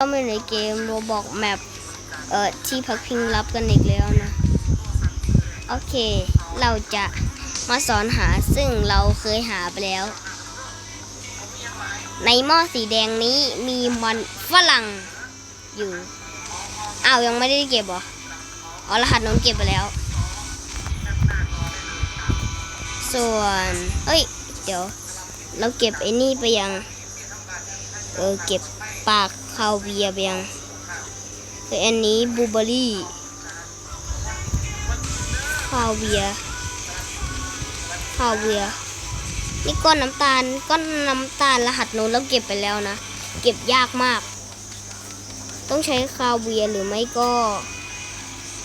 ก็มาในเกมโรบอกแมปเอ่อที่พักพิงรับกันอีกแล้วนะ โอเค เราจะมาสอนหาซึ่งเราเคยหาไปแล้ว ในหม้อสีแดงนี้มีมันฝรั่งอยู่ อ้าวยังไม่ได้เก็บเหรออ๋อรหัสน้องเก็บไปแล้ว ส่วนเอ้ย เดี๋ยว เราเก็บไอ้นี่ไปยัง เออเก็บปาก คาเวียร์ไปยังคืออันนี้บูเบอรี่คาเวียร์คาเวียร์นี่ก้อนน้ำตาลก้อนน้ำตาลรหัสโน้นเราเก็บไปแล้วนะ เก็บยากมาก ต้องใช้คาเวียร์หรือไม่ก็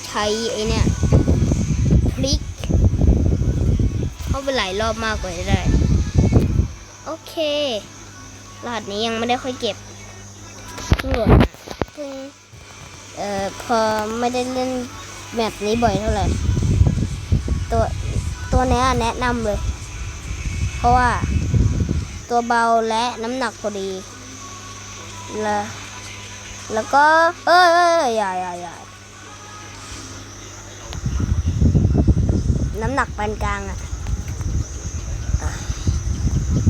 ใช้ไอเนี่ยพริก เข้าไปหลายรอบมากกว่าจะได้ โอเครหัสนี้ยังไม่ได้ค่อยเก็บ เพิ่งโหลดมาเพิ่งเอ่อพอไม่ได้เล่นแบบนี้บ่อยเท่าไหร่ ตัวตัวเนี้ยแนะนำเลย เพราะว่าตัวเบาและน้ำหนักพอดี แล้วแล้วก็เอ้ยเอ้ยเอ้ยอย่าอย่าอย่าน้ำหนักปานกลางอะ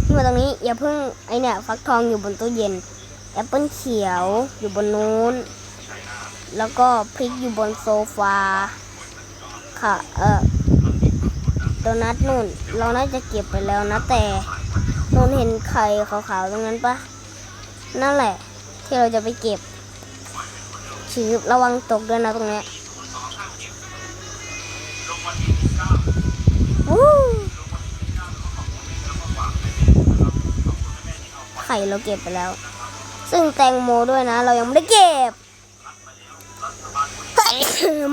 ขึ้นมาตรงนี้อย่าเพิ่งไอเนี่ยฟักทองอยู่บนตู้เย็น แอปเปิลเขียวอยู่บนนู้น แล้วก็พริกอยู่บนโซฟา ค่ะ เออโดนัทนู่น เราน่าจะเก็บไปแล้วนะแต่นู่นเห็นไข่ขาวๆตรงนั้นปะนั่นแหละ ที่เราจะไปเก็บชืบระวังตกด้วยนะตรงเนี้ยวู้ไข่เราเก็บไปแล้ว ซึ่งแตงโมด้วยนะ เรายังไม่ได้เก็บ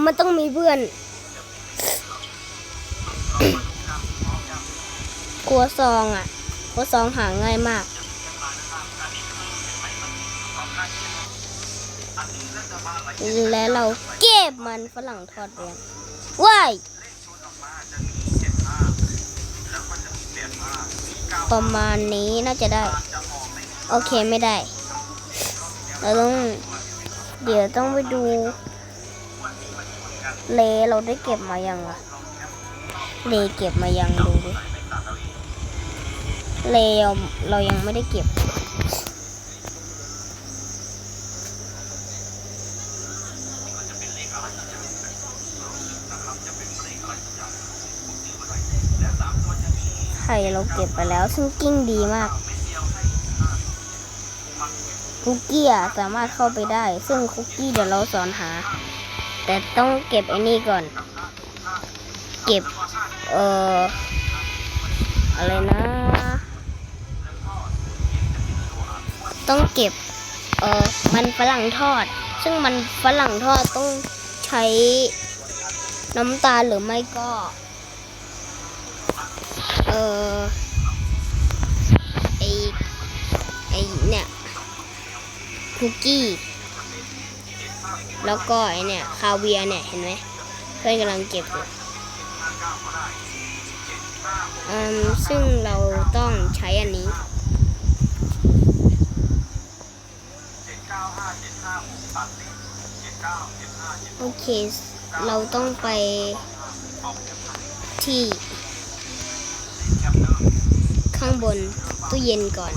มันต้องมีเพื่อนครัวซองอะครัวซองหาง่ายมากและเราเก็บมันฝรั่งทอดแดงว้ายประมาณนี้น่าจะได้ โอเคไม่ได้ เราต้องเดี๋ยวต้องไปดู เลเราได้เก็บมายังอะเลเก็บมายังดูดิเลเราเรายังไม่ได้เก็บไข่เราเก็บไปแล้วซึ่งกิ้งดีมาก คุกกี้อะสามารถเข้าไปได้ ซึ่งคุกกี้เดี๋ยวเราสอนหา แต่ต้องเก็บไอ้นี่ก่อน เก็บ เอ่อ อะไรนะ ต้องเก็บ เอ่อ มันฝรั่งทอด ซึ่งมันฝรั่งทอดต้องใช้น้ำตาลหรือไม่ก็ เอ่อไอ คุกกี้ แล้วก็ไอเนี่ยคาเวียเนี่ยเห็นไหมเพื่อนกำลังเก็บอยู่อืมซึ่งเราต้องใช้อันนี้โอเค เราต้องไปที่ข้างบนตู้เย็นก่อน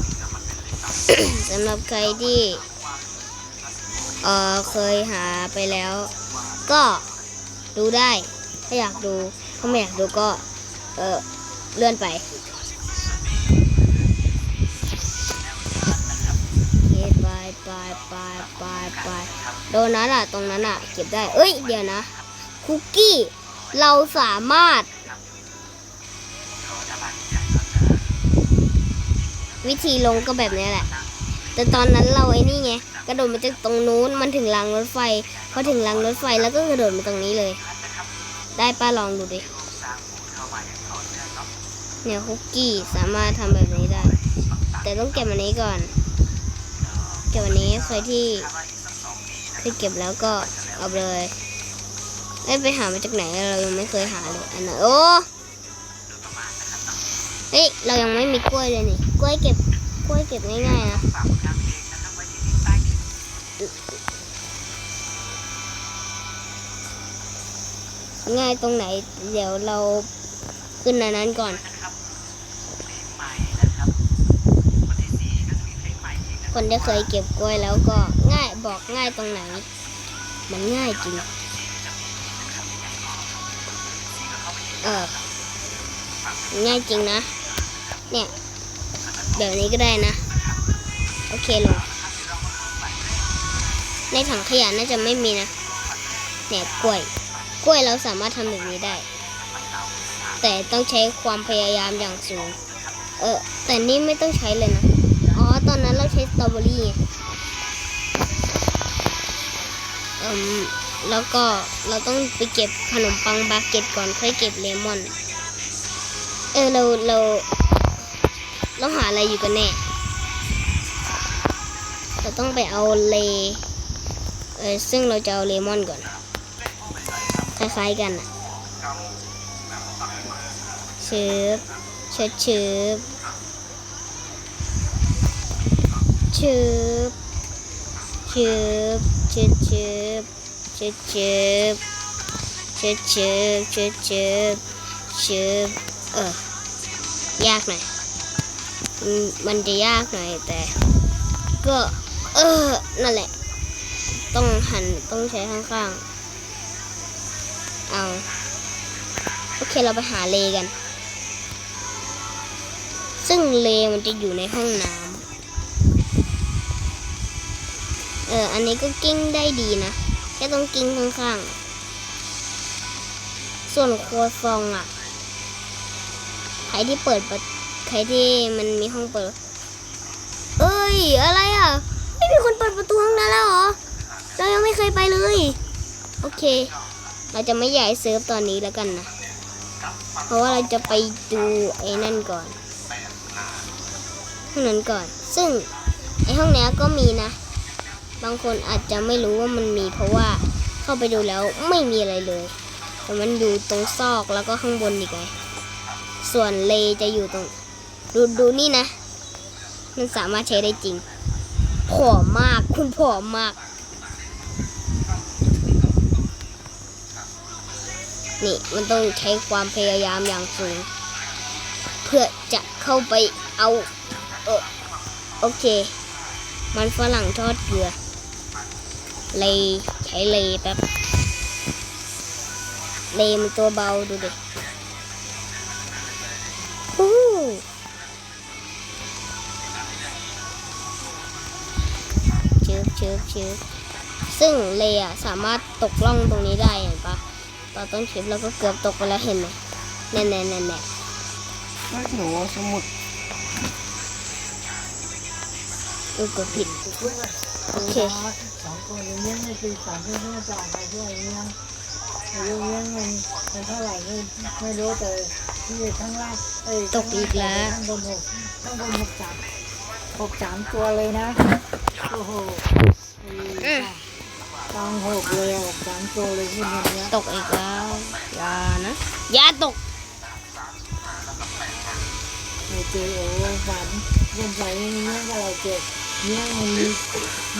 สำหรับใครที่ เออเคยหาไปแล้ว ก็ดูได้ ถ้าอยากดูถ้าไม่อยากดูก็ เออเลื่อนไปโอเคไปไปไปไปไปโดนัทอะตรงนั้นอะ เก็บได้ เอ้ย เดี๋ยวนะ คุกกี้ เราสามารถ วิธีลงก็แบบนี้แหละ แต่ตอนนั้นเราไอ้นี่ไง กระโดดมาจากตรงนู้นมันถึงรางรถไฟพอถึงรางรถไฟแล้วก็กระโดดมาตรงนี้เลย ได้ป้าลองดูดิเนี่ยคุกกี้สามารถทำแบบนี้ได้ แต่ต้องเก็บอันนี้ก่อน เก็บอันนี้ใครที่เคยเก็บแล้วก็เอาเลยเอ้ยไปหามาจากไหนเรายังไม่เคยหาเลยอันนั้นโอ้เฮ้ยเรายังไม่มีกล้วยเลยนี่กล้วยเก็บกล้วยเก็บง่ายๆนะ ง่ายตรงไหน เดี๋ยวเราขึ้นอันนั้นก่อนคนที่เคยเก็บกล้วยแล้วก็ง่ายบอกง่ายตรงไหน มันง่ายจริง เออ ง่ายจริงนะ เนี่ยแบบนี้ก็ได้นะ โอเคลงในถังขยะน่าจะไม่มีนะเนี่ยกล้วย กล้วยเราสามารถทำแบบนี้ได้ แต่ต้องใช้ความพยายามอย่างสูง เออ แต่นี่ไม่ต้องใช้เลยนะ อ๋อ ตอนนั้นเราใช้สตรอเบอรี่เอืมแล้วก็เราต้องไปเก็บขนมปังบาเก็ตก่อนค่อยเก็บเลมอน เออ เรา เรา เราหาอะไรอยู่กันแน่ เราต้องไปเอาเล เออ ซึ่งเราจะเอาเลมอนก่อน ล้ายๆกันอะชืบเชิดชืบชืบชืบชืบชืบชืบชืบชืบชืบชืบชืบชืบเออ ยากหน่อยมมันจะยากหน่อยแต่ ก็ เออ นั่นแหละ ต้องหันต้องใช้ข้างๆ เอา โอเคเราไปหาเลกัน ซึ่งเลมันจะอยู่ในห้องน้ำเออ อันนี้ก็กิ้งได้ดีนะ แค่ต้องกิ้งข้างๆ ส่วนครัวซองอะ ใครที่เปิดปใครที่มันมีห้องเปิด เอ้ย อะไรอะ ไม่มีคนเปิดประตูห้องนั้นแล้วเหรอ เรายังไม่เคยไปเลย โอเค เราจะไม่ย้ายเซิร์ฟตอนนี้แล้วกันนะ เพราะว่าเราจะไปดูไอ้นั่นก่อนห้องนั้นก่อน ซึ่งไอ้ห้องนี้ก็มีนะ บางคนอาจจะไม่รู้ว่ามันมี เพราะว่าเข้าไปดูแล้วไม่มีอะไรเลย แต่มันอยู่ตรงซอกแล้วก็ข้างบนอีกไง ส่วนเลจะอยู่ตรง ดูดูนี่นะ มันสามารถใช้ได้จริงผอมมาก คุณผอมมาก นี่มันต้องใช้ความพยายามอย่างสูง เพื่อจะเข้าไปเอาเออโอเค มันฝรั่งทอดเกลือ เลยใช้เลยแป๊บเลยมันตัวเบาดูดิฮู้ชืบชืบชืบซึ่งเลอะสามารถตกล่องตรงนี้ได้เห็นปะ ตอนต้นคลิปเราก็เกือบตกไปแล้วเห็นไหมแน่แน่แน่แน่ไม่หนูสมุดเออกดผิดโอเคสองคนเลี้ยงในปีสามที่แม่จ่ายมาด้วยเลี้ยงเลี้ยงเลี้ยงมันมันเท่าไหร่ไม่ไม่รู้แต่ที่ข้างล่างเอ้ยตกอีกแล้วข้างบนหกข้างบนหกสามหกสามตัวเลยนะโอ้โหอืม กลางหกเลยอะหกสามตัวเลยที่มันเนี้ยตกอีกแล้วอย่านะอย่าตกเราเจอโอ้ฝันเล่นไปเนี้ยก็เราเจ็บเนี้ยมันมี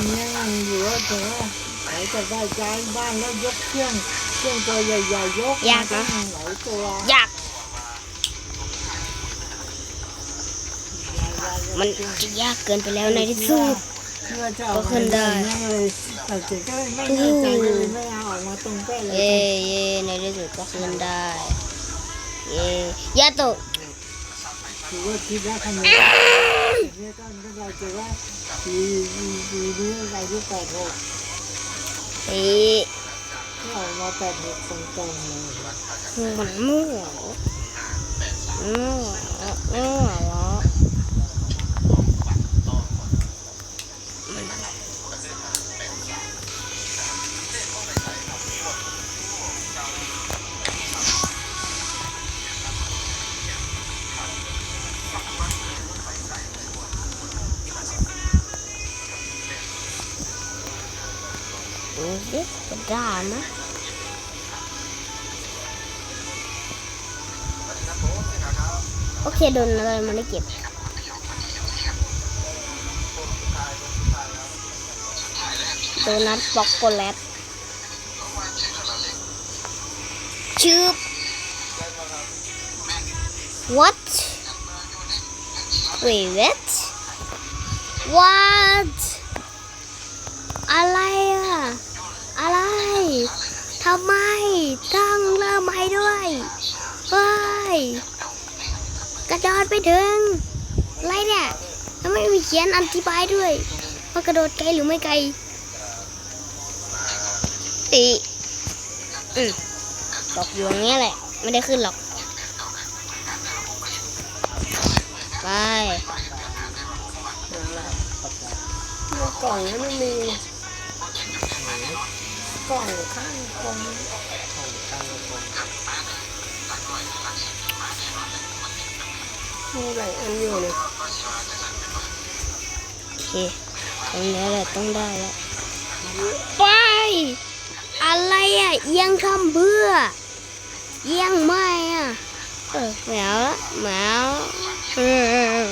เนี้ยมันอยู่ว่าแต่ว่าไหนจะได้ย้ายบ้านแล้วยกเครื่องเครื่องตัวใหญ่ๆยกยากนะตั้งหลายตัวอยากมันจะยากเกินไปแล้วในที่สุด เพื่อจะก็ขึ้นได้เนี่ยเลยแต่เจ๊ก็ไม่แน่ใจเลยไม่เอาออกมาตรงเป๊ะเลยเย่เย่ในที่สุดก็ขึ้นได้เย่ยาตกถือว่าคิดว่าทำไมเนี่ยก็ก็เราจะว่าปีปีปีนี้อายุแปดหกเอ้ยที่ออกมาแปดหกตรงๆเลยมันมั่วมั่วมั่ว ได้ไหมโอเคโดนอะไรมันได้เก็บโดนัทบล็อกโกแลตชื่อ what wait what what อะไร ทำไมต้องเริ่มใหม่ด้วยเฮ้ยกระโดดไปถึงไรเนี่ยทำไมมีเขียนอธิบายด้วยว่ากระโดดไกลหรือไม่ไกลอีอืมตกอยู่อย่างเงี้แหละ ไม่ได้ขึ้นหรอก ไปกล่องนี้ไม่มี กล่องข้างกล่องมีหลายอันอยู่เลยโอเคตรงนี้แหละต้องได้แล้วไปอะไรอะเอียงทำเบื่อเอียงไม่อะเออแมวละแมวเออ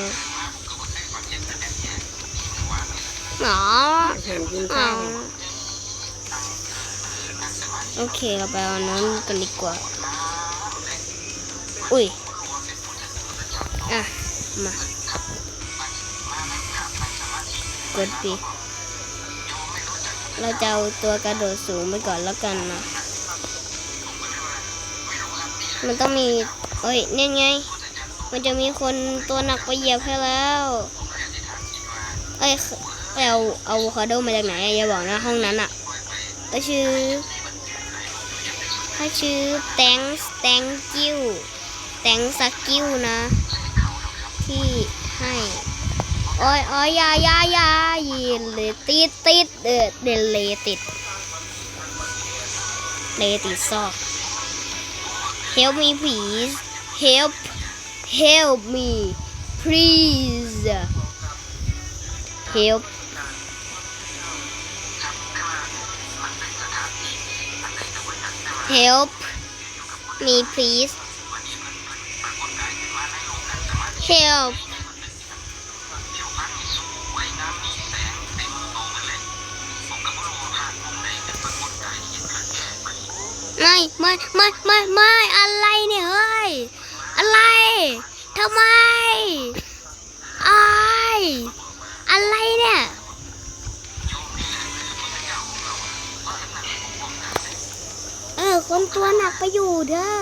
หนอหนอาข้า โอเคเราไปเอานั้นกันดีกว่า อุ้ย อะ มากดปีเราจะเอาตัวกระโดดสูงไปก่อนแล้วกันนะ มันต้องมีเอ้ยเนี่ยไง มันจะมีคนตัวหนักไปเหยียบให้แล้ว เอ้ยเอาเอาคาโดมาจากไหนอะอย่าบอกนะห้องนั้นอะก็ชื่อ ถ้าชื่อแตงแตงกิ้วแตงสกิวนะ ที่ให้โอ้ยโอ้ยอยายายายีเลยติดติดเออเดนเลติดเลติดซอก help me please help help me please help help me please help ไม่ไม่ไม่ไม่ไม่อะไรเนี่ยเฮ้ย อะไรทำไมไออะไรเนี่ย ออคนตัวหนักไปอยู่เด้อ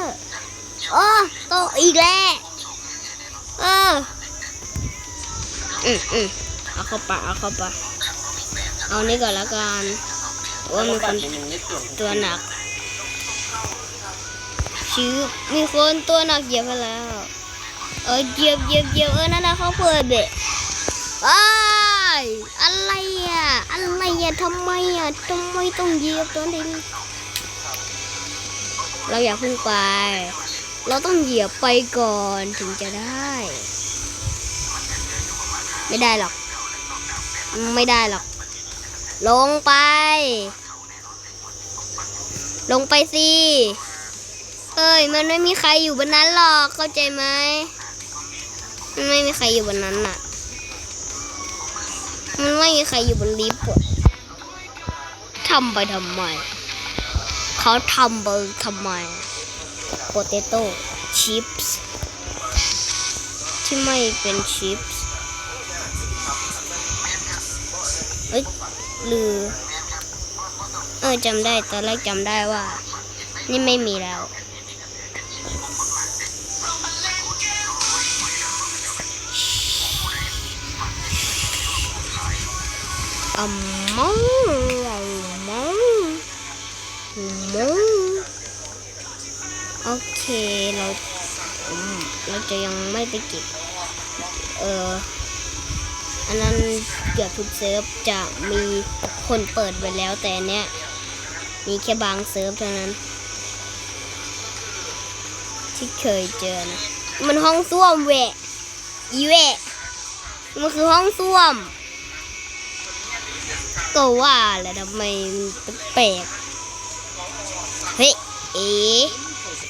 โอ้โตะอีกแล้วเอออืมอืมเอาเข้าปากเอาเข้าปากเอานี่ก่อนละกันว่ามีคนตัวหนักชื่อมีคนตัวหนักเหยียบไปแล้ว เออเหยียบเหยียบเหยียบเออนั่นนะเขาเปิดเบะอ้ยอะไรอะอะไรอะทำไมอะทำไมต้องเหยียบตัวนี้ เราอยากพึ่งไป เราต้องเหยียบไปก่อนถึงจะได้ ไม่ได้หรอก ไม่ได้หรอก ลงไป ลงไปสิเอ้ย มันไม่มีใครอยู่บนนั้นหรอก เข้าใจไหมมันไม่มีใครอยู่บนนั้นน่ะ มันไม่มีใครอยู่บนลิฟต์อะทำไปทำไม เขาทำไปทำไมโปเตโต้ชิปส์ที่ไม่เป็นชิปส์เอ้ยหรือ เออจำได้ตอนแรกจำได้ว่า นี่ไม่มีแล้วอัมมอง มงโอเคเราเราจะยังไม่ไปเก็บเอออันนั้นเกือบทุกเซิร์ฟจะมีคนเปิดไปแล้วแต่เนี้ยมีแค่บางเซิร์ฟเท่านั้น ที่เคยเจอนะมันห้องส้วมแหวะอีแหวะมันคือห้องส้วมก็ว่าแหละทำไมแปลก เอ๋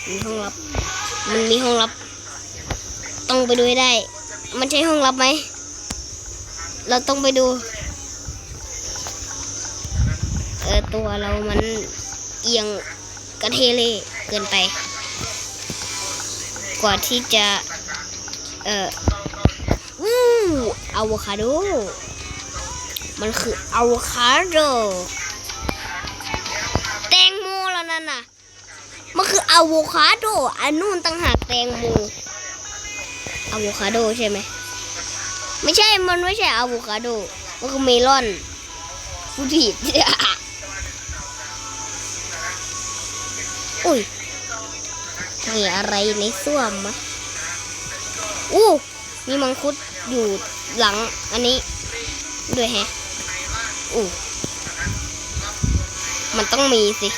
มีห้องลับ มันมีห้องลับ ต้องไปดูให้ได้ มันใช่ห้องลับไหม เราต้องไปดู เออตัวเรามันเอียงกระเทเลเกินไป กว่าที่จะ เอออู้อะโวคาโด มันคืออะโวคาโด แตงโมแล้วนั่นน่ะ มันคืออะโวคาโดอันนู่นตั้งหากแตงโมอะโวคาโดใช่ไหมไม่ใช่มันไม่ใช่อะโวคาโดมันคือเมลอนพูดผิดอุ้ยมีอะไรในส้วมมะอู้มีมังคุดอยู่หลังอันนี้ ด้วยแฮะอู้มันต้องมีสิ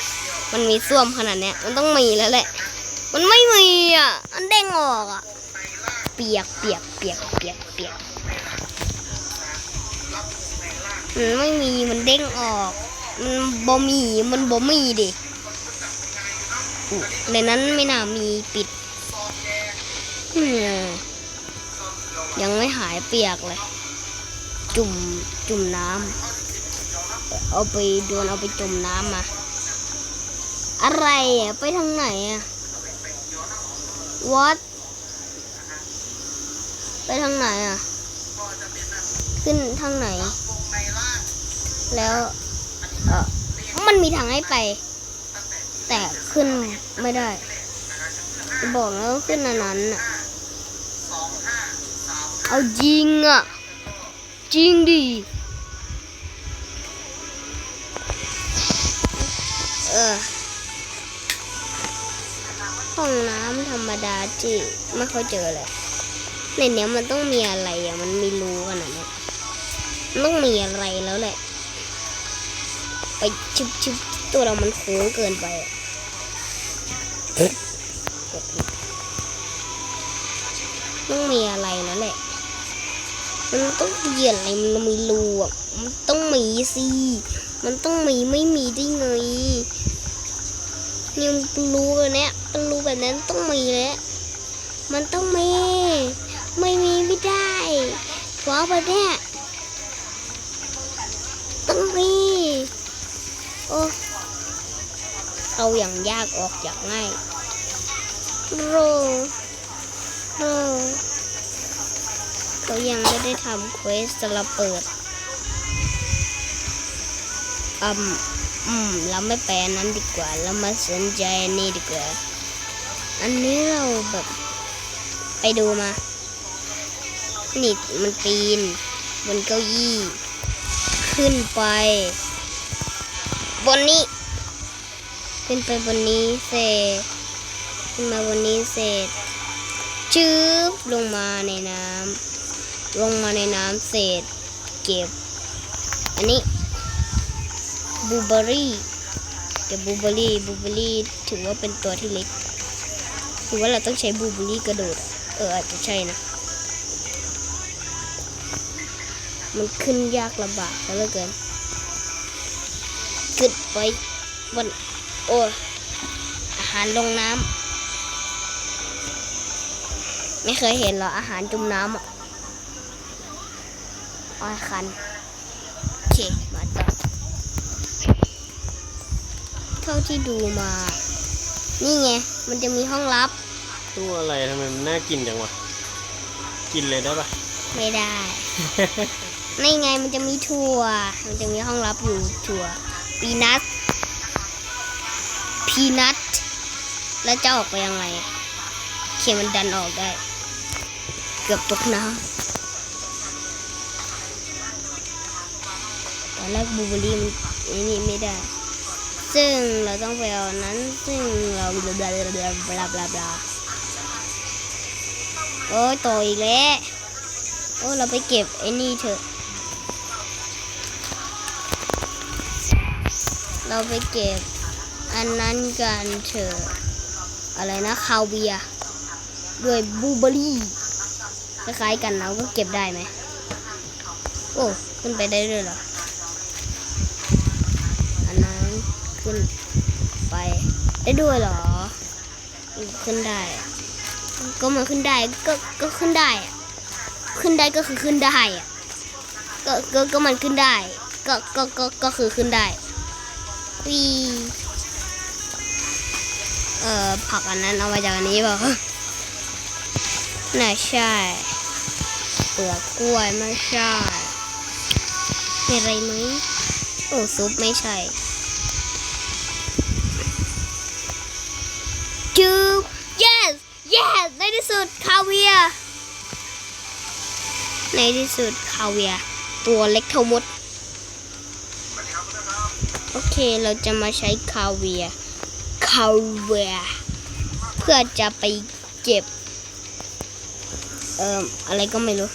มันมีส้วมขนาดเนี้ย มันต้องมีแล้วแหละ มันไม่มีอะอันเด้งออกอะ เปียกเปียกเปียกเปียกเปียกมันไม่มี มันเด้งออก มันบ่มี มันบ่มีดิในนั้นไม่น่ามีปิด ยังไม่หายเปียกเลย จุ่ม จุ่มน้ำ เอาไปโดนเอาไปจุ่มน้ำมา อะไรอะ ไปทางไหนอะ what ไปทางไหนอะ ขึ้นทางไหน แล้วเออมันมีทางให้ไป แต่ขึ้นไม่ได้ บอกแล้วขึ้นอันนั้นอะเอาจริงอะ จริงดิ องน้ำธรรมดาที่ไม่ค่อยเจอเลยในเนี้ยมันต้องมีอะไรอะ มันมีรูขนาดเนี้ยต้องมีอะไรแล้วแหละ ไปชิบชิบตัวเรามันโค้งเกินไปอะต้องมีอะไรแล้วแหละ มันต้องเหยียดอะไร มันมีรูอะ มันต้องมีสิ มันต้องมีไม่มีได้ไงนี่มันเป็นรูแบบเนี้ย เป็นรูแบบนั้นต้องมีแล้วมันต้องมี ไม่มีไม่ได้เพราะแบบเนี้ยต้องมีโอ้เอาอย่างยากออกอย่างง่ายโรโรเขายังไม่ได้ทำเควสสำหรับเปิดอืมอืมเราไม่ไปอันนั้นดีกว่า เรามาสนใจนนี้ดีกว่า อันนี้เราแบบ ไปดูมา นี่มันปีน บนเก้าอี้ ขึ้นไป บนนี้ ขึ้นไปบนนี้เสร็จขึ้นมาบนนี้เสร็จจืบลงมาในน้ำลงมาในน้ำเสร็จเก็บ อันนี้บูเบอรี่เก็บบูเบอรี่บูเบอรี่ถือว่าเป็นตัวที่เล็ก ถือว่าเราต้องใช้บูเบอรี่กระโดด เอออาจจะใช่นะ มันขึ้นยากลำบากซะเหลือเกิน ขึ้นไปบนโอ้อาหารลงน้ำไม่เคยเห็นหรออาหารจุ่มน้ำอะอ้อยคันโอเคมาต่อเท่าที่ดูมา นี่ไง มันจะมีห้องลับตู้อะไรทำไมมันน่ากินจังวะ กินเลยได้ปะ ไม่ได้นี่ไงมันจะมีถั่ว มันจะมีห้องลับอยู่ถั่วปีนัทพีนัทแล้วจะออกไปยังไงอะโอเคมันดันออกได้ เกือบตกน้ำตอนแรกบลูเบอร์รี่มันไอ้นี่ไม่ได้ ซึ่งเราต้องไปเอานั้น ซึ่งเราบลาบลาบลาบลาบลาบลาบลาโอ้ยโตอีกแล้ว โอ้เราไปเก็บไอ้นี่เถอะ เราไปเก็บอันนั้นกันเถอะ อะไรนะคาวเวียด้วยบูเบอร์รี่คล้ายๆกันเราก็เก็บได้ไหม โอ้ ขึ้นไปได้ด้วยเหรอ อันนั้นขึ้นไป ได้ด้วยเหรอขึ้นได้ ก็มันขึ้นได้ก็ก็ขึ้นได้อะขึ้นได้ก็คือขึ้นได้อะก็ก็ก็มันขึ้นได้ ก็ก็ก็ก็คือขึ้นได้วีเอ่อผักอันนั้นเอามาจากอันนี้เปล่าคะน่าใช่เปลือกกล้วยไม่ใช่มีอะไรไหมโอ้ซุปไม่ใช่ ที่สุดคาเวีย ในที่สุดคาเวีย ตัวเล็กเท่ามดโอเคเราจะมาใช้คาเวียคาเวีย เพื่อจะไปเก็บ เอ่ออะไรก็ไม่รู้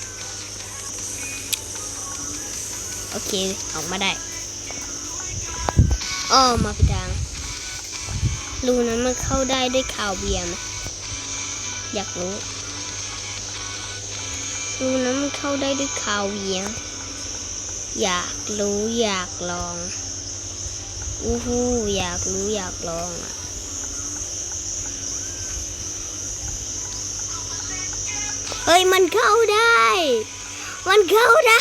โอเค ออกมาได้อ้อมาไปทางรูนั้นมันเข้าได้ด้วยคาเวียไหม อยากรู้รูนั้นมันเข้าได้ด้วยคาเวียอยากรู้อยากลอง อู้หูอยากรู้อยากลองอะเฮ้ยมันเข้าได้ มันเข้าได้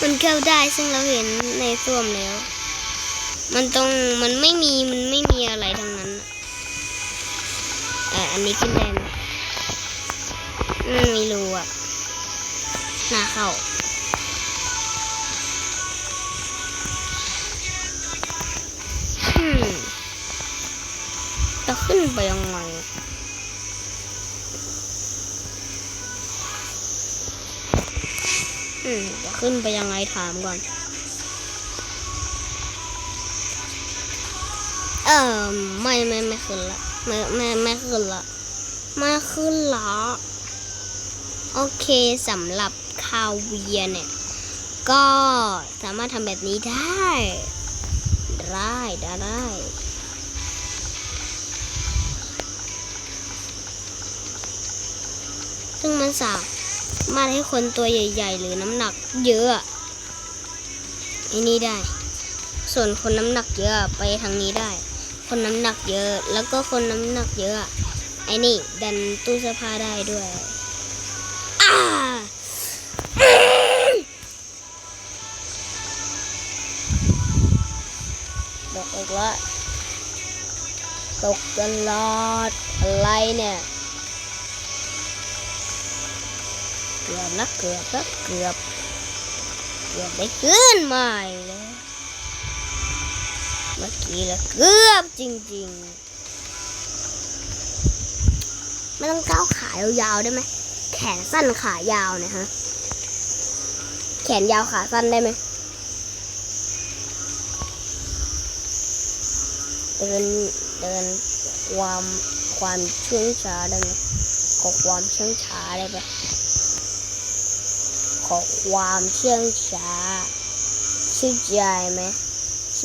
มันเข้าได้ซึ่งเราเห็นในส้วมแล้ว มันต้องมันไม่มีมันไม่มีอะไรทั้ง อ่ออันนี้ขึ้นได้ไหมมันมีรูอะหน้าเข้าอืมจะขึ้นไปยังไงอืมจะขึ้นไปยังไงถามก่อน เออไม่ไม่ไม่ขึ้นละ ไม่ไม่ไม่ขึ้นละไม่ขึ้นละโอเคสำหรับคาเวียเนี่ย ก็สามารถทำแบบนี้ได้ ได้ได้ได้ซึ่งมันสามารถให้คนตัวใหญ่ ๆ หรือน้ำหนักเยอะอะไอ้นี่ได้ ส่วนคนน้ำหนักเยอะไปทางนี้ได้ คนน้ำหนักเยอะ แล้วก็คนน้ำหนักเยอะอะไอ้นี่ดันตู้เสื้อผ้าได้ด้วยอ้าตกอีกแล้วตกตลอดอะไรเนี่ยเกือบนะเกือบนะเกือบเกือบได้ขึ้นมาอีกแล้ว เมื่อกี้ละเกือบจริงๆ ไม่ต้องก้าวขายาวๆได้ไหม แขนสั้นขายาวเนี่ยฮะ แขนยาวขาสั้นได้ไหมเดินเดินความความเชื่องช้าได้ไหมขอความเชื่องช้าได้ปะขอความเชื่องช้าชื่อใจไหม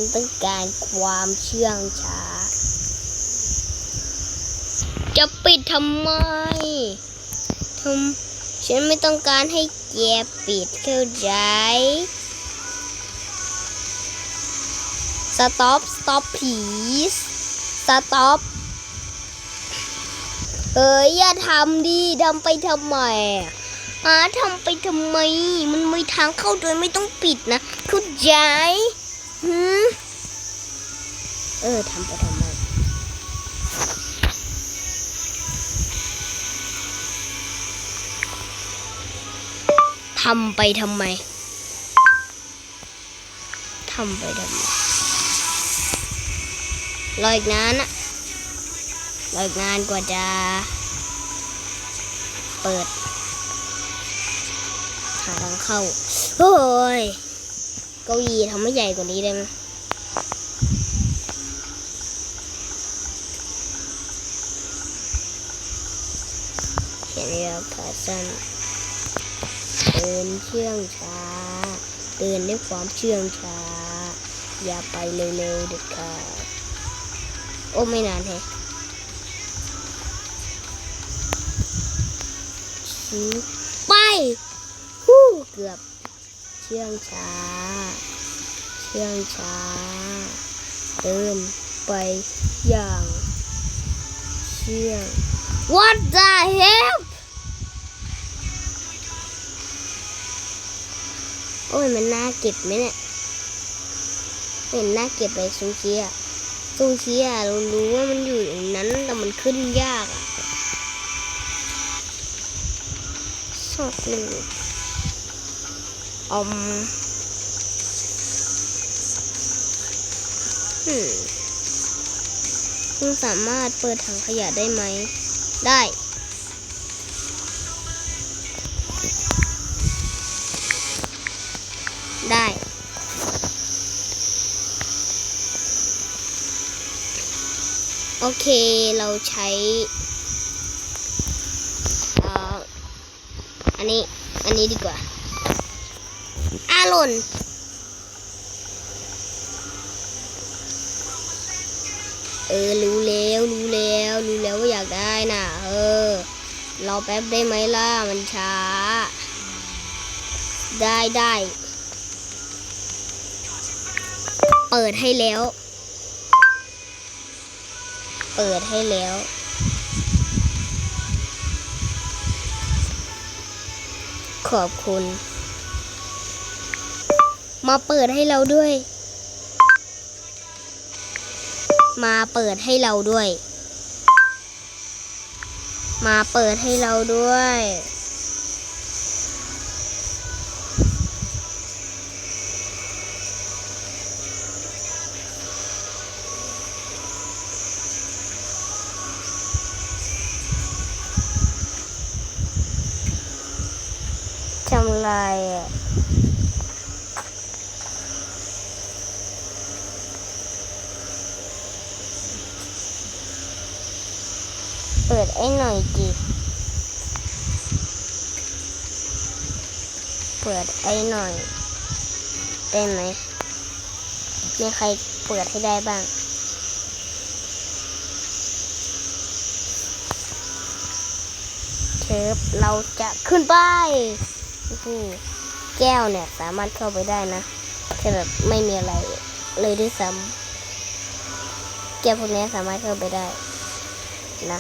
ฉันต้องการความเชื่องช้า จะปิดทำไมทำฉันไม่ต้องการให้แกปิดเข้าใจ stop stop please stop เอ้ยอย่าทำดิทำไปทำไมอะหาทำไปทำไม มันมีทางเข้าโดยไม่ต้องปิดนะเข้าใจ หืมเออทำไปทำไมทำไปทำไมทำไปทำไมรออีกนานอะรออีกนานกว่าจะเปิด หาทางเข้า โอ้ย ก้าอี้ทำให้ใหญ่กว่านี้ได้ไหมเขียนยาวขาสั้นเดินเชื่องช้า เดินด้วยความเชื่องช้า อย่าไปเร็วๆเด็ดขาดโอ้ไม่นานแฮะชิบไปฮู้เกือบ ชื่องช้า เชื่องช้า เดินไปอย่าง เชื่อง What the hell โอ้ยมันน่าเก็บไหมเนี่ยม่เห็นน่าเก็บไปซูชิอะซูชิอะเรารู้ว่ามันอยู่อย่างนั้นแต่มันขึ้นยากอะชอบหนึ่ง อมอืมคุณสามารถเปิดถังขยะได้ไหม ได้ ได้โอเค เราใช้อ่ออันนี้ อันนี้ดีกว่า หล่น เออ รู้แล้วรู้แล้วรู้แล้วว่าอยากได้น่ะ เออ รอแป๊บได้ไหมล่ะ มันช้า ได้ได้ เปิดให้แล้ว เปิดให้แล้วขอบคุณ มาเปิดให้เราด้วย มาเปิดให้เราด้วย มาเปิดให้เราด้วย ทำลายอะ เปิดไอ้หน่อยจิ เปิดไอ้หน่อย ได้ไหมมีใครเปิดให้ได้บ้างเชิบเราจะขึ้นไปแก้วเนี่ยสามารถเข้าไปได้นะแค่แบบไม่มีอะไรเลยด้วยซ้ำแก้วพวกนี้สามารถเข้าไปได้ นะ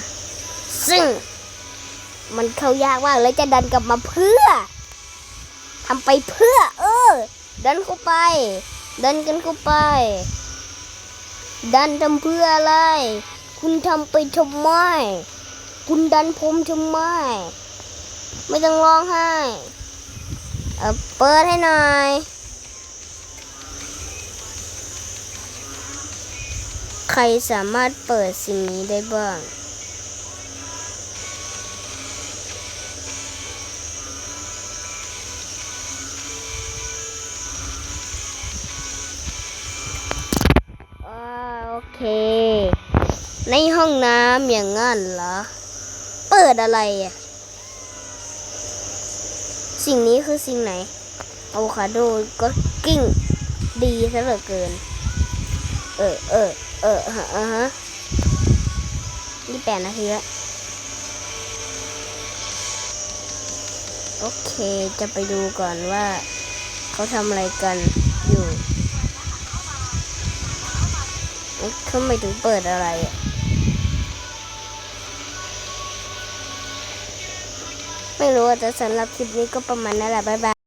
ซึ่ง มันเข้ายากมากแล้วจะดันกลับมาเพื่อ ทำไปเพื่อ เออ ดันเข้าไป ดันกันเข้าไป ดันทำเพื่ออะไร คุณทำไปทำไม คุณดันผมทำไม ไม่ต้องร้องไห้เออเปิดให้หน่อยใครสามารถเปิดสิ่งนี้ได้บ้าง ห้องน้ำอย่างงั้นเหรอ เปิดอะไรอะ สิ่งนี้คือสิ่งไหนอะโวคาโดก็กิ้ง ดีซะเหลือเกิน เออเออเออฮะอ่าฮะนี่แปดนาทีล้วโอเค จะไปดูก่อนว่า เขาทำอะไรกันอยู่เขาไม่ถึงเปิดอะไรอะ รู้แต่สำหรับคลิปนี้ก็ประมาณนั้นแหละบ๊ายบาย